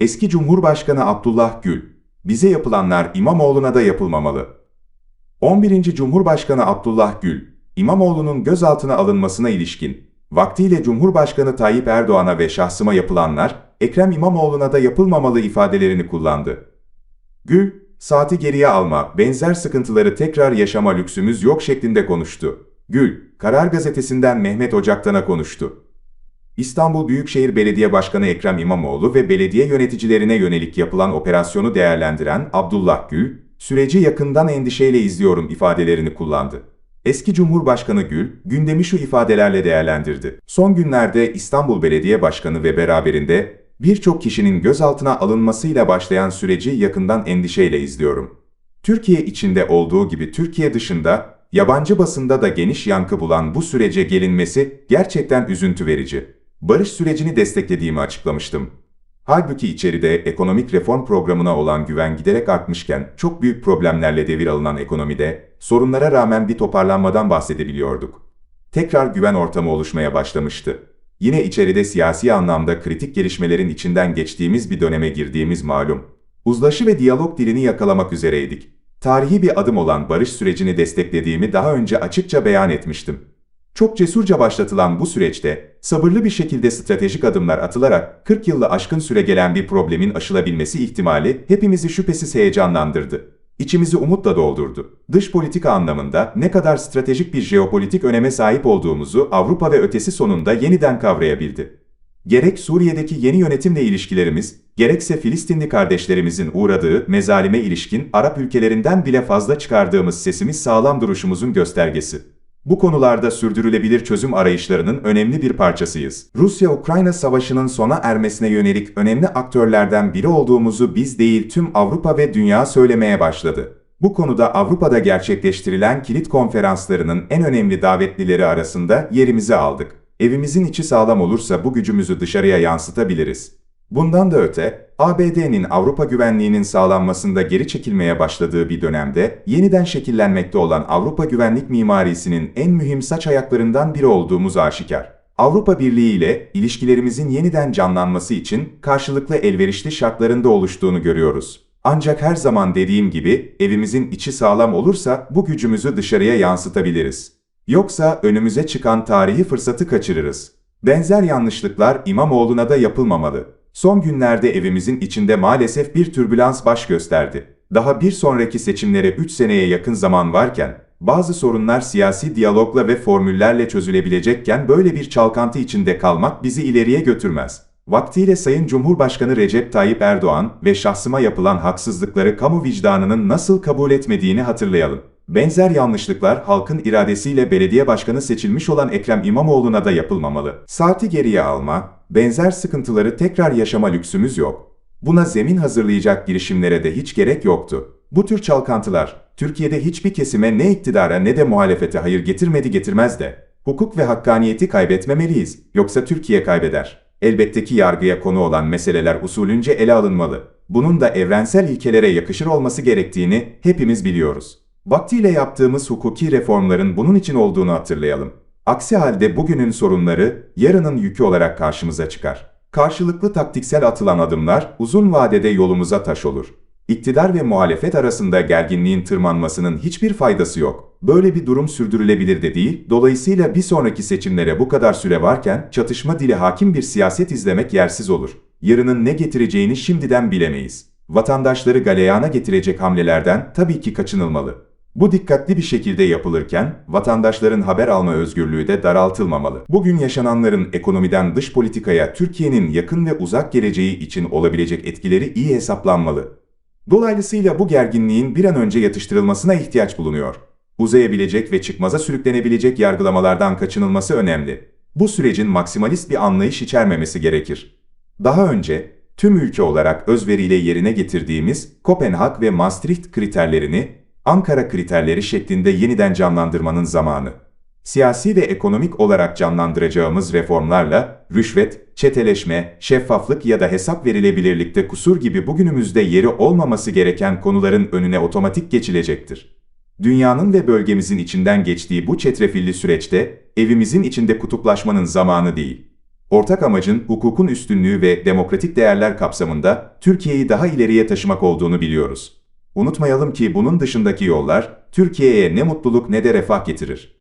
Eski Cumhurbaşkanı Abdullah Gül, bize yapılanlar İmamoğlu'na da yapılmamalı. 11. Cumhurbaşkanı Abdullah Gül, İmamoğlu'nun gözaltına alınmasına ilişkin, vaktiyle Cumhurbaşkanı Tayyip Erdoğan'a ve şahsıma yapılanlar, Ekrem İmamoğlu'na da yapılmamalı ifadelerini kullandı. Gül, saati geriye alma, benzer sıkıntıları tekrar yaşama lüksümüz yok şeklinde konuştu. Gül, Karar Gazetesi'nden Mehmet Ocaktan'a konuştu. İstanbul Büyükşehir Belediye Başkanı Ekrem İmamoğlu ve belediye yöneticilerine yönelik yapılan operasyonu değerlendiren Abdullah Gül, süreci yakından endişeyle izliyorum ifadelerini kullandı. Eski Cumhurbaşkanı Gül, gündemi şu ifadelerle değerlendirdi. Son günlerde İstanbul Belediye Başkanı ve beraberinde birçok kişinin gözaltına alınmasıyla başlayan süreci yakından endişeyle izliyorum. Türkiye içinde olduğu gibi Türkiye dışında, yabancı basında da geniş yankı bulan bu sürece gelinmesi gerçekten üzüntü verici. Barış sürecini desteklediğimi açıklamıştım. Halbuki içeride ekonomik reform programına olan güven giderek artmışken çok büyük problemlerle devir alınan ekonomide sorunlara rağmen bir toparlanmadan bahsedebiliyorduk. Tekrar güven ortamı oluşmaya başlamıştı. Yine içeride siyasi anlamda kritik gelişmelerin içinden geçtiğimiz bir döneme girdiğimiz malum. Uzlaşı ve diyalog dilini yakalamak üzereydik. Tarihi bir adım olan barış sürecini desteklediğimi daha önce açıkça beyan etmiştim. Çok cesurca başlatılan bu süreçte sabırlı bir şekilde stratejik adımlar atılarak 40 yılı aşkın süre gelen bir problemin aşılabilmesi ihtimali hepimizi şüphesiz heyecanlandırdı. İçimizi umutla doldurdu. Dış politika anlamında ne kadar stratejik bir jeopolitik öneme sahip olduğumuzu Avrupa ve ötesi sonunda yeniden kavrayabildi. Gerek Suriye'deki yeni yönetimle ilişkilerimiz, gerekse Filistinli kardeşlerimizin uğradığı mezalime ilişkin Arap ülkelerinden bile fazla çıkardığımız sesimiz sağlam duruşumuzun göstergesi. Bu konularda sürdürülebilir çözüm arayışlarının önemli bir parçasıyız. Rusya-Ukrayna savaşının sona ermesine yönelik önemli aktörlerden biri olduğumuzu biz değil tüm Avrupa ve dünya söylemeye başladı. Bu konuda Avrupa'da gerçekleştirilen kilit konferanslarının en önemli davetlileri arasında yerimizi aldık. Evimizin içi sağlam olursa bu gücümüzü dışarıya yansıtabiliriz. Bundan da öte, ABD'nin Avrupa güvenliğinin sağlanmasında geri çekilmeye başladığı bir dönemde, yeniden şekillenmekte olan Avrupa güvenlik mimarisinin en mühim saç ayaklarından biri olduğumuz aşikar. Avrupa Birliği ile ilişkilerimizin yeniden canlanması için karşılıklı elverişli şartlarında oluştuğunu görüyoruz. Ancak her zaman dediğim gibi evimizin içi sağlam olursa bu gücümüzü dışarıya yansıtabiliriz. Yoksa önümüze çıkan tarihi fırsatı kaçırırız. Benzer yanlışlıklar İmamoğlu'na da yapılmamalı. Son günlerde evimizin içinde maalesef bir türbülans baş gösterdi. Daha bir sonraki seçimlere 3 seneye yakın zaman varken, bazı sorunlar siyasi diyalogla ve formüllerle çözülebilecekken böyle bir çalkantı içinde kalmak bizi ileriye götürmez. Vaktiyle Sayın Cumhurbaşkanı Recep Tayyip Erdoğan ve şahsıma yapılan haksızlıkları kamu vicdanının nasıl kabul etmediğini hatırlayalım. Benzer yanlışlıklar halkın iradesiyle belediye başkanı seçilmiş olan Ekrem İmamoğlu'na da yapılmamalı. Saati geriye alma, benzer sıkıntıları tekrar yaşama lüksümüz yok. Buna zemin hazırlayacak girişimlere de hiç gerek yoktu. Bu tür çalkantılar, Türkiye'de hiçbir kesime ne iktidara ne de muhalefete hayır getirmedi getirmez de, hukuk ve hakkaniyeti kaybetmemeliyiz, yoksa Türkiye kaybeder. Elbette ki yargıya konu olan meseleler usulünce ele alınmalı. Bunun da evrensel ilkelere yakışır olması gerektiğini hepimiz biliyoruz. Vaktiyle yaptığımız hukuki reformların bunun için olduğunu hatırlayalım. Aksi halde bugünün sorunları yarının yükü olarak karşımıza çıkar. Karşılıklı taktiksel atılan adımlar uzun vadede yolumuza taş olur. İktidar ve muhalefet arasında gerginliğin tırmanmasının hiçbir faydası yok. Böyle bir durum sürdürülebilir de değil, dolayısıyla bir sonraki seçimlere bu kadar süre varken çatışma dili hakim bir siyaset izlemek yersiz olur. Yarının ne getireceğini şimdiden bilemeyiz. Vatandaşları galeyana getirecek hamlelerden tabii ki kaçınılmalı. Bu dikkatli bir şekilde yapılırken vatandaşların haber alma özgürlüğü de daraltılmamalı. Bugün yaşananların ekonomiden dış politikaya Türkiye'nin yakın ve uzak geleceği için olabilecek etkileri iyi hesaplanmalı. Dolayısıyla bu gerginliğin bir an önce yatıştırılmasına ihtiyaç bulunuyor. Uzayabilecek ve çıkmaza sürüklenebilecek yargılamalardan kaçınılması önemli. Bu sürecin maksimalist bir anlayış içermemesi gerekir. Daha önce tüm ülke olarak özveriyle yerine getirdiğimiz Kopenhag ve Maastricht kriterlerini Ankara kriterleri şeklinde yeniden canlandırmanın zamanı. Siyasi ve ekonomik olarak canlandıracağımız reformlarla rüşvet, çeteleşme, şeffaflık ya da hesap verilebilirlikte kusur gibi bugünümüzde yeri olmaması gereken konuların önüne otomatik geçilecektir. Dünyanın ve bölgemizin içinden geçtiği bu çetrefilli süreçte evimizin içinde kutuplaşmanın zamanı değil. Ortak amacın hukukun üstünlüğü ve demokratik değerler kapsamında Türkiye'yi daha ileriye taşımak olduğunu biliyoruz. Unutmayalım ki bunun dışındaki yollar Türkiye'ye ne mutluluk ne de refah getirir.